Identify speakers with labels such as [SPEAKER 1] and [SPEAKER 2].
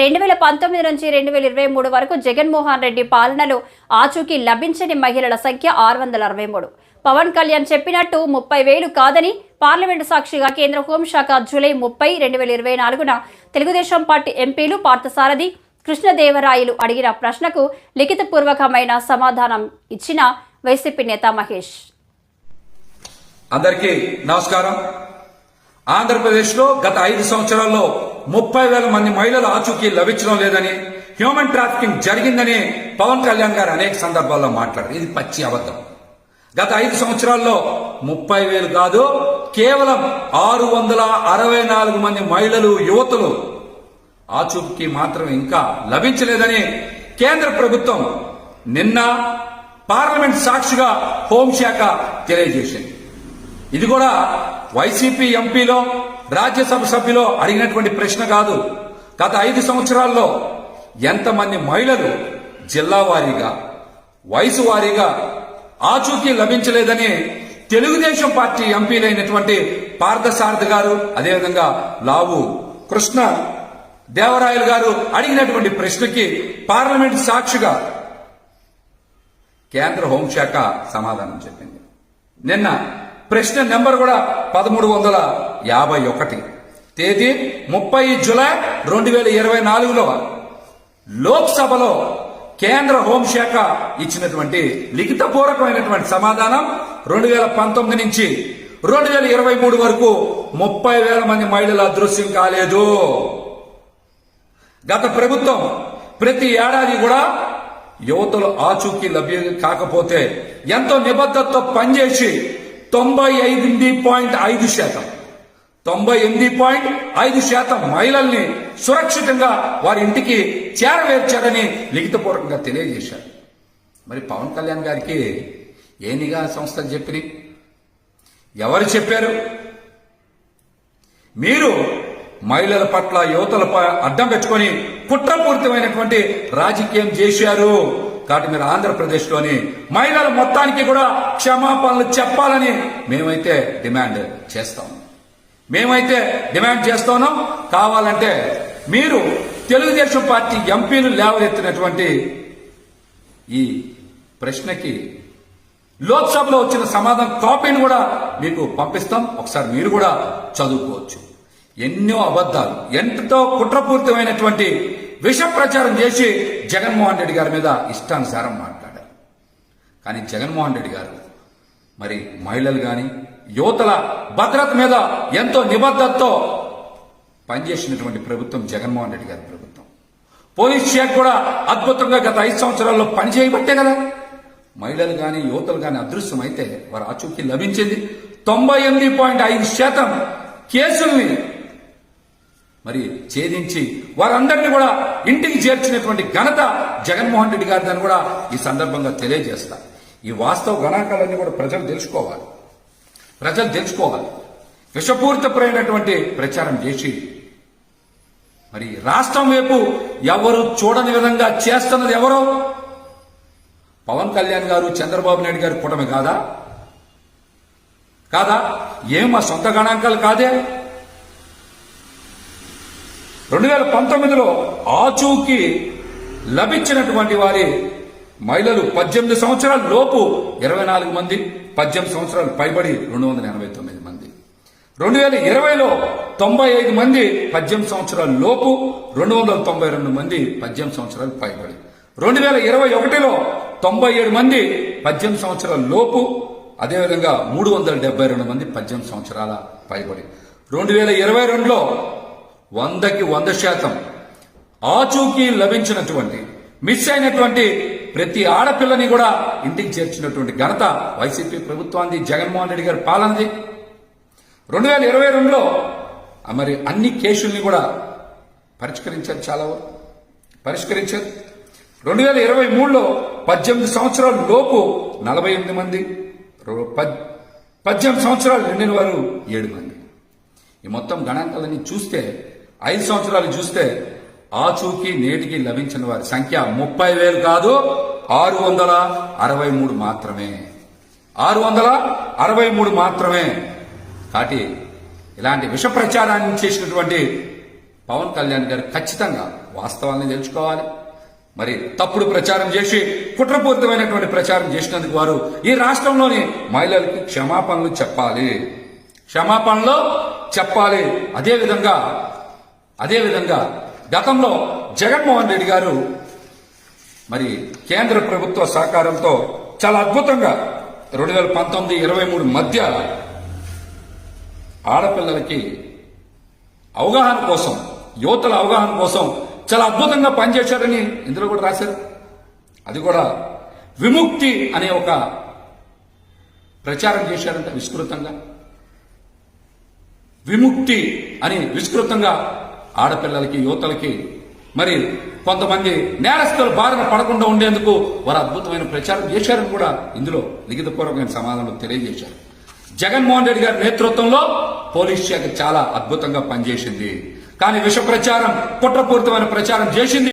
[SPEAKER 1] రెండు వేల పంతొమ్మిది నుంచి రెండు వేల ఇరవై మూడు వరకు జగన్మోహన్ రెడ్డి పాలనలో ఆచూకీ లభించని మహిళల సంఖ్య ఆరు వందల అరవై మూడు. పవన్ కళ్యాణ్ చెప్పినట్టు ముప్పై వేలు కాదని పార్లమెంటు సాక్షిగా కేంద్ర హోంశాఖ జూలై ముప్పై రెండు వేల ఇరవై నాలుగున తెలుగుదేశం పార్టీ ఎంపీలు పార్థసారథి కృష్ణదేవరాయలు అడిగిన ప్రశ్నకు లిఖితపూర్వకమైన సమాధానం ఇచ్చిన వైసీపీ నేత మహేష్.
[SPEAKER 2] అందరికీ నమస్కారం. ఆంధ్రప్రదేశ్లో గత ఐదు సంవత్సరాల్లో ముప్పై వేల మంది మహిళలు ఆచూకీ లభించడం లేదని హ్యూమన్ ట్రాఫికింగ్ జరిగిందని పవన్ కళ్యాణ్ గారు అనేక సందర్భాల్లో మాట్లాడారు. ఇది పచ్చి అబద్ధం. గత ఐదు సంవత్సరాల్లో ముప్పై వేలు కాదు కేవలం ఆరు వందల అరవై నాలుగు మంది మహిళలు యువతులు ఆచూకీ మాత్రం ఇంకా లభించలేదని కేంద్ర ప్రభుత్వం నిన్న పార్లమెంట్ సాక్షిగా హోంశాఖ తెలియజేసింది. ఇది కూడా వైసీపీ ఎంపీలో రాజ్యసభ సభ్యులో అడిగినటువంటి ప్రశ్న కాదు. గత ఐదు సంవత్సరాల్లో ఎంతమంది మహిళలు జిల్లా వారీగా వయసు వారీగా ఆచూకీ లభించలేదని తెలుగుదేశం పార్టీ ఎంపీలైనటువంటి పార్థసారథి గారు అదేవిధంగా లావు కృష్ణ దేవరాయలు గారు అడిగినటువంటి ప్రశ్నకి పార్లమెంట్ సాక్షిగా కేంద్ర హోంశాఖ సమాధానం చెప్పింది. నిన్న ప్రశ్న నెంబర్ కూడా పదమూడు వందల యాభై ఒకటి. తేదీ ముప్పై జులై రెండు వేల ఇరవై నాలుగులో లోక్సభలో కేంద్ర హోంశాఖ ఇచ్చినటువంటి లిఖితపూర్వకమైనటువంటి సమాధానం రెండు వేల పంతొమ్మిది నుంచి రెండు వేల ఇరవై మూడు వరకు ముప్పై వేల మంది మహిళల అదృశ్యం కాలేదు. గత ప్రభుత్వం ప్రతి ఏడాది కూడా యువతలు ఆచూకీ లభ్యం కాకపోతే ఎంతో నిబద్ధతతో పనిచేసి తొంభై ఐదు పాయింట్ ఐదు శాతం. తొంభై ఎనిమిది పాయింట్ ఐదు శాతం మహిళల్ని సురక్షితంగా వారి ఇంటికి చేరవేర్చారని లిఖితపూర్వకంగా తెలియజేశారు. మరి పవన్ కళ్యాణ్ గారికి ఏ నిఘా సంస్థలు చెప్పిన ఎవరు చెప్పారు? మీరు మహిళల పట్ల యువతల ప- అడ్డం పెట్టుకొని కుట్రపూరితమైనటువంటి రాజకీయం చేశారు. కాబట్టి మీరు ఆంధ్రప్రదేశ్లోని మహిళల మొత్తానికి కూడా క్షమాపణలు చెప్పాలని మేమైతే డిమాండ్ చేస్తాం. మేమైతే డిమాండ్ చేస్తున్నాం. కావాలంటే మీరు తెలుగుదేశం పార్టీ ఎంపీలు లేవనెత్తినటువంటి ఈ ప్రశ్నకి లోక్సభలో వచ్చిన సమాధానం కాపీని కూడా మీకు పంపిస్తాం. ఒకసారి మీరు కూడా చదువుకోవచ్చు. ఎన్నో అబద్ధాలు ఎంతో కుట్రపూరితమైనటువంటి విష ప్రచారం చేసి జగన్మోహన్ రెడ్డి గారి మీద ఇష్టానుసారం మాట్లాడారు. కానీ జగన్మోహన్ రెడ్డి గారు మరి మహిళలు కానీ యువతల భద్రత మీద ఎంతో నిబద్ధతతో పనిచేసినటువంటి ప్రభుత్వం జగన్మోహన్ రెడ్డి గారి ప్రభుత్వం. పోలీస్ శాఖ కూడా అద్భుతంగా గత ఐదు సంవత్సరాల్లో పనిచేయబట్టే కదా. మహిళలు కానీ యువతలు కానీ అదృశ్యం అయితే వారి ఆచూకీ లభించింది. తొంభై ఎనిమిది పాయింట్ ఐదు శాతం కేసుల్ని మరి ఛేదించి వారందరినీ కూడా ఇంటికి చేర్చినటువంటి ఘనత జగన్మోహన్ రెడ్డి గారిదని కూడా ఈ సందర్భంగా తెలియజేస్తా. ఈ వాస్తవ గణాంకాలన్నీ కూడా ప్రజలు తెలుసుకోవాలి. ప్రజలు తెలుసుకోవాలి. విషపూరితమైనటువంటి ప్రచారం చేసి మరి రాష్ట్రం వైపు ఎవరు చూడని విధంగా చేస్తున్నది ఎవరో? పవన్ కళ్యాణ్ గారు చంద్రబాబు నాయుడు గారు కూటమి కాదా? కాదా? ఏం మా సొంత గణాంకాలు కాదే? రెండు వేల పంతొమ్మిదిలో ఆచూకీ లభించినటువంటి వారి మహిళలు పద్దెనిమిది సంవత్సరాల లోపు ఇరవై నాలుగు మంది పద్దెనిమిది సంవత్సరాలు పైబడి రెండు వందల ఎనభై తొమ్మిది మంది. రెండు వేల ఇరవైలో తొంభై ఐదు మంది పద్దెనిమిది సంవత్సరాల లోపు రెండు వందల తొంభై రెండు మంది పద్దెనిమిది సంవత్సరాలు పైబడి. రెండు వేల ఇరవై ఒకటిలో తొంభై ఏడు మంది పద్దెనిమిది సంవత్సరాల లోపు అదేవిధంగా మూడు వందల డెబ్బై రెండు మంది పద్దెనిమిది సంవత్సరాల పైబడి. రెండు వేల ఇరవై రెండులో వందకి వంద శాతం ఆచూకీ లభించినటువంటి మిస్ అయినటువంటి ప్రతి ఆడపిల్లని కూడా ఇంటికి చేర్చినటువంటి ఘనత వైసీపీ ప్రభుత్వాన్ని జగన్మోహన్ రెడ్డి గారి పాలనది. రెండు వేల ఇరవై రెండులో మరి అన్ని కేసుల్ని కూడా పరిష్కరించారు చాలా వరకు. పరిష్కరించారు. రెండు వేల ఇరవై మూడులో పద్దెనిమిది సంవత్సరాల లోపు నలభై ఎనిమిది మంది రో- పద్- పద్దెనిమిది సంవత్సరాలు నిండిన వారు ఏడు మంది. ఈ మొత్తం గణాంకాలన్నీ చూస్తే ఐదు సంవత్సరాలు చూస్తే ఆచూకీ నేటికి లభించిన వారి సంఖ్య ముప్పై వేలు కాదు ఆరు వందల అరవై మూడు మాత్రమే. ఆరు వందల అరవై మూడు మాత్రమే. కాబట్టి ఇలాంటి విష ప్రచారాన్ని చేసినటువంటి పవన్ కళ్యాణ్ గారు ఖచ్చితంగా వాస్తవాన్ని తెలుసుకోవాలి. మరి తప్పుడు ప్రచారం చేసి కుట్రపూరితమైనటువంటి ప్రచారం చేసినందుకు వారు ఈ రాష్ట్రంలోని మహిళలకు క్షమాపణలు చెప్పాలి. క్షమాపణలు చెప్పాలి. అదేవిధంగా అదేవిధంగా గతంలో జగన్మోహన్ రెడ్డి గారు మరి కేంద్ర ప్రభుత్వ సహకారంతో చాలా అద్భుతంగా రెండు వేల పంతొమ్మిది ఇరవై మూడు మధ్య ఆడపిల్లలకి అవగాహన కోసం యువతల అవగాహన కోసం చాలా అద్భుతంగా పనిచేశారని ఇందులో కూడా రాశారు. అది కూడా విముక్తి అనే ఒక ప్రచారం చేశారంట విస్తృతంగా. విముక్తి అని విస్తృతంగా ఆడపిల్లలకి యువతలకి మరి కొంతమంది నేరస్తులు బారిన పడకుండా ఉండేందుకు వారు అద్భుతమైన ప్రచారం చేశారని కూడా ఇందులో లిఖితపూర్వకమైన సమాధానం తెలియజేశారు. జగన్మోహన్ రెడ్డి గారి నేతృత్వంలో పోలీస్ శాఖ చాలా అద్భుతంగా పనిచేసింది. కానీ విష ప్రచారం కుట్రపూరితమైన ప్రచారం చేసింది